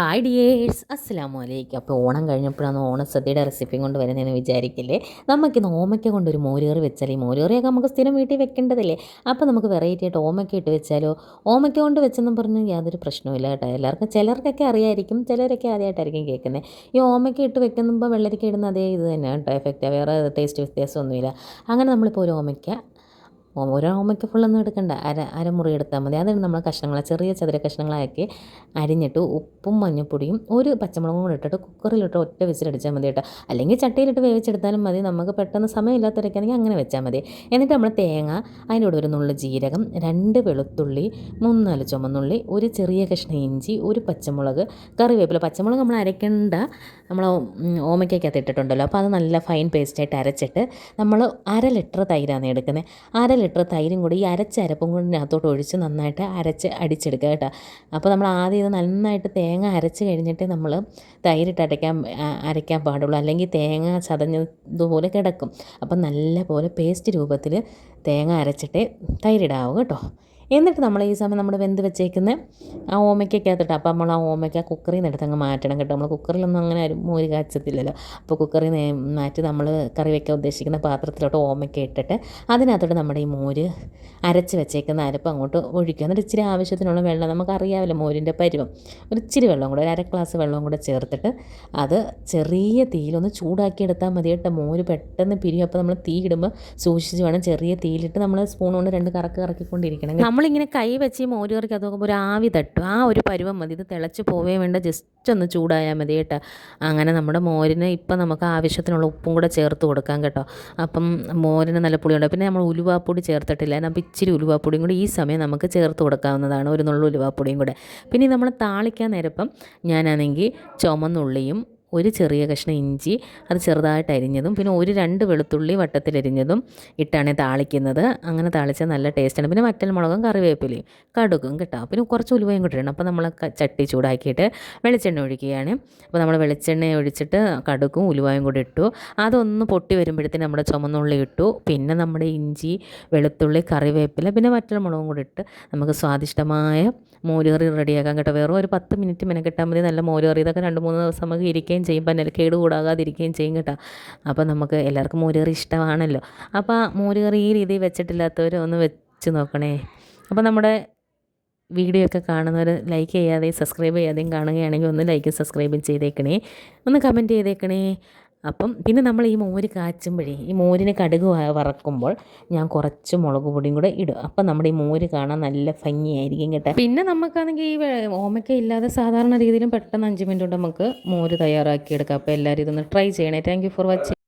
Hi dears അസ്സലാമു അലൈക്കും അപ്പോൾ ഓണം കഴിഞ്ഞപ്പോഴാണ് ഓണസദ്യയുടെ റെസിപ്പി കൊണ്ട് വരുന്നതെന്ന് വിചാരിക്കില്ലേ? നമുക്കിന്ന് ഓമയ്ക്ക കൊണ്ടൊരു മോരുകറി വെച്ചാൽ ഈ മോരുകറിയൊക്കെ നമുക്ക് സ്ഥിരം വീട്ടിൽ വെക്കേണ്ടതില്ലേ? അപ്പോൾ നമുക്ക് വെറൈറ്റി ആയിട്ട് ഓമയ്ക്ക ഇട്ട് വെച്ചാലോ? ഓമയ്ക്ക കൊണ്ട് വെച്ചെന്നും പറഞ്ഞ് യാതൊരു പ്രശ്നവുമില്ല കേട്ടോ. എല്ലാവർക്കും ചിലർക്കൊക്കെ അറിയായിരിക്കും ചിലരൊക്കെ ആദ്യമായിട്ടായിരിക്കും കേൾക്കുന്നത് ഈ ഓമയ്ക്ക ഇട്ട് വെക്കുമ്പോൾ വെള്ളരിക്ക ഇടുന്ന അതേ ഇത് തന്നെ കേട്ടോ. എഫക്റ്റ് വേറെ ടേസ്റ്റ് വ്യത്യാസമൊന്നുമില്ല. അങ്ങനെ നമ്മളിപ്പോൾ ഒരു ഓമയ്ക്ക ഒരു ഓമയ്ക്ക് ഫുള്ളൊന്നും എടുക്കണ്ട. അര അരമുറി എടുത്താൽ മതി. അതിന് നമ്മൾ കഷ്ണങ്ങൾ ചെറിയ ചതുര കഷ്ണങ്ങളാക്കി അരിഞ്ഞിട്ട് ഉപ്പും മഞ്ഞൾപ്പൊടിയും ഒരു പച്ചമുളകും കൂടെ ഇട്ടിട്ട് കുക്കറിലിട്ട് ഒറ്റ വിസിലടിച്ചാൽ മതി കേട്ടോ. അല്ലെങ്കിൽ ചട്ടിയിലിട്ട് വേവിച്ചെടുത്താലും മതി. നമുക്ക് പെട്ടെന്ന് സമയമില്ലാത്തവരൊക്കെയാണെങ്കിൽ അങ്ങനെ വെച്ചാൽ മതി. എന്നിട്ട് നമ്മൾ തേങ്ങ അതിന്റെ കൂടെ ഒരു നുള്ളു ജീരകം രണ്ട് വെളുത്തുള്ളി മൂന്നാൽ ചുമന്നുള്ളി ഒരു ചെറിയ കഷ്ണം ഇഞ്ചി ഒരു പച്ചമുളക് കറിവേപ്പില. പച്ചമുളക് നമ്മൾ അരയ്ക്കേണ്ട. നമ്മൾ ഓമയ്ക്കകത്ത് ഇട്ടിട്ടുണ്ടല്ലോ. അപ്പോൾ അത് നല്ല ഫൈൻ പേസ്റ്റായിട്ട് അരച്ചിട്ട് നമ്മൾ അര ലിറ്റർ തൈരാണ് എടുക്കുന്നത് അര ലിറ്റർ തൈരും കൂടി ഈ അരച്ചരപ്പും കൂടി ഇതിനകത്തോട്ട് ഒഴിച്ച് നന്നായിട്ട് അരച്ച് അടിച്ചെടുക്കുക കേട്ടോ. അപ്പോൾ നമ്മൾ ആദ്യം ഇത് നന്നായിട്ട് തേങ്ങ അരച്ച് കഴിഞ്ഞിട്ട് നമ്മൾ തൈരിട്ട് അടയ്ക്കാൻ അരയ്ക്കാൻ പാടുള്ളൂ. അല്ലെങ്കിൽ തേങ്ങ ചതഞ്ഞതുപോലെ കിടക്കും. അപ്പം നല്ല പോലെ പേസ്റ്റ് രൂപത്തിൽ തേങ്ങ അരച്ചിട്ട് തൈരിടാവും കേട്ടോ. എന്നിട്ട് നമ്മൾ ഈ സമയം നമ്മൾ വെന്ത് വെച്ചേക്കുന്ന ആ ഓമയ്ക്കകത്തിട്ട് അപ്പോൾ നമ്മൾ ആ ഓമയ്ക്ക കുക്കറിൽ നിന്ന് അങ്ങ് മാറ്റണം കേട്ടോ. നമ്മൾ കുക്കറിലൊന്നും അങ്ങനെ ആരും മോര് കാച്ചത്തില്ലല്ലോ. അപ്പോൾ കുക്കറിൽ മാറ്റി നമ്മൾ കറി വയ്ക്കാൻ ഉദ്ദേശിക്കുന്ന പാത്രത്തിലോട്ട് ഓമയ്ക്ക ഇട്ടിട്ട് അതിനകത്തോട്ട് നമ്മുടെ ഈ മോര് അരച്ച് വെച്ചേക്കുന്ന അരപ്പ് അങ്ങോട്ട് ഒഴിക്കുക. എന്നിട്ട് ഇച്ചിരി ആവശ്യത്തിനുള്ള വെള്ളം നമുക്കറിയാമല്ലോ മോരിന്റെ പരുവം. ഒരു ഇച്ചിരി വെള്ളം കൂടെ ഒരു അര ഗ്ലാസ് വെള്ളം കൂടെ ചേർത്തിട്ട് അത് ചെറിയ തീയിലൊന്ന് ചൂടാക്കി എടുത്താൽ മതി കേട്ടോ. മോര് പെട്ടെന്ന് പിരിയും. അപ്പോൾ നമ്മൾ തീ ഇടുമ്പോൾ സൂക്ഷിച്ച് വേണം ചെറിയ തീയിലിട്ട് നമ്മൾ സ്പൂൺ കൊണ്ട് രണ്ട് കറക്ക് കറക്കിക്കൊണ്ടിരിക്കണം നമ്മളിങ്ങനെ കൈ വെച്ച് ഈ മോര് കറിക്ക് അത് നോക്കുമ്പോൾ ഒരു ആവി തട്ടും. ആ ഒരു പരുവം മതി. ഇത് തിളച്ച് പോവേ വേണ്ട. ജസ്റ്റ് ഒന്ന് ചൂടായാൽ മതി കേട്ടോ. അങ്ങനെ നമ്മുടെ മോരിന് ഇപ്പം നമുക്ക് ആവശ്യത്തിനുള്ള ഉപ്പും കൂടെ ചേർത്ത് കൊടുക്കാം കേട്ടോ. അപ്പം മോരിന് നല്ല പുളിയുണ്ട്. പിന്നെ നമ്മൾ ഉലുവാപ്പൊടി ചേർത്തിട്ടില്ല. അപ്പോൾ ഇച്ചിരി ഉലുവാപ്പൊടിയും കൂടി ഈ സമയം നമുക്ക് ചേർത്ത് കൊടുക്കാവുന്നതാണ്. ഒരു നുള്ള ഉലുവാപ്പൊടിയും കൂടെ. പിന്നെ നമ്മൾ താളിക്കാൻ നേരപ്പം ഞാനാണെങ്കിൽ ചുമന്നുള്ളിയും ഒരു ചെറിയ കഷ്ണം ഇഞ്ചി അത് ചെറുതായിട്ട് അരിഞ്ഞതും പിന്നെ ഒരു രണ്ട് വെളുത്തുള്ളി വട്ടത്തിലരിഞ്ഞതും ഇട്ടാണ് താളിക്കുന്നത്. അങ്ങനെ താളിച്ചാൽ നല്ല ടേസ്റ്റാണ് പിന്നെ മറ്റൽ മുളകും കറിവേപ്പിലയും കടുകും കേട്ടോ. പിന്നെ കുറച്ച് ഉലുവയും കൂടി ഇടണം. അപ്പോൾ നമ്മൾ ചട്ടി ചൂടാക്കിയിട്ട് വെളിച്ചെണ്ണ ഒഴിക്കുകയാണ്. അപ്പോൾ നമ്മൾ വെളിച്ചെണ്ണ ഒഴിച്ചിട്ട് കടുക്കും ഉലുവയും കൂടി ഇട്ടു. അതൊന്ന് പൊട്ടി വരുമ്പോഴത്തേന് നമ്മുടെ ചുമന്നുള്ളി ഇട്ടു. പിന്നെ നമ്മുടെ ഇഞ്ചി വെളുത്തുള്ളി കറിവേപ്പില പിന്നെ മറ്റൽ മുളകും കൂടി ഇട്ട് നമുക്ക് സ്വാദിഷ്ടമായ മോരുകറി റെഡിയാക്കാം കേട്ടോ. വേറെ ഒരു പത്ത് മിനിറ്റ് മെനക്കെട്ടാൽ മതി. നല്ല മോരുകറി. ഇതൊക്കെ രണ്ട് മൂന്ന് ദിവസം നമുക്ക് ഇരിക്കുകയും ചെയ്യും. പിന്നെ കേട് കൂടാകാതിരിക്കുകയും ചെയ്യും കേട്ടോ. അപ്പോൾ നമുക്ക് എല്ലാവർക്കും മോരുകറി ഇഷ്ടമാണല്ലോ. അപ്പോൾ മോരുകറി ഈ രീതിയിൽ വെച്ചിട്ടില്ലാത്തവർ ഒന്ന് വെച്ച് നോക്കണേ. അപ്പോൾ നമ്മുടെ വീഡിയോ ഒക്കെ കാണുന്നവർ ലൈക്ക് ചെയ്യാതെയും സബ്സ്ക്രൈബ് ചെയ്യാതെയും കാണുകയാണെങ്കിൽ ഒന്ന് ലൈക്കും സബ്സ്ക്രൈബും ചെയ്തേക്കണേ. ഒന്ന് കമന്റ് ചെയ്തേക്കണേ. അപ്പം പിന്നെ നമ്മൾ ഈ മോര് കാച്ചുമ്പോഴേ ഈ മോരിന് കടുക് വറക്കുമ്പോൾ ഞാൻ കുറച്ച് മുളക് പൊടിയും കൂടെ ഇടും. അപ്പം നമ്മുടെ ഈ മോര് കാണാൻ നല്ല ഭംഗിയായിരിക്കും കേട്ടോ. പിന്നെ നമുക്കാണെങ്കിൽ ഈ ഓമയ്ക്ക ഇല്ലാതെ സാധാരണ രീതിയിലും പെട്ടെന്ന് അഞ്ച് മിനിറ്റ് കൊണ്ട് നമുക്ക് മോര് തയ്യാറാക്കി എടുക്കാം അപ്പോൾ എല്ലാവരും ഇതൊന്ന് ട്രൈ ചെയ്യണേ. Thank for watching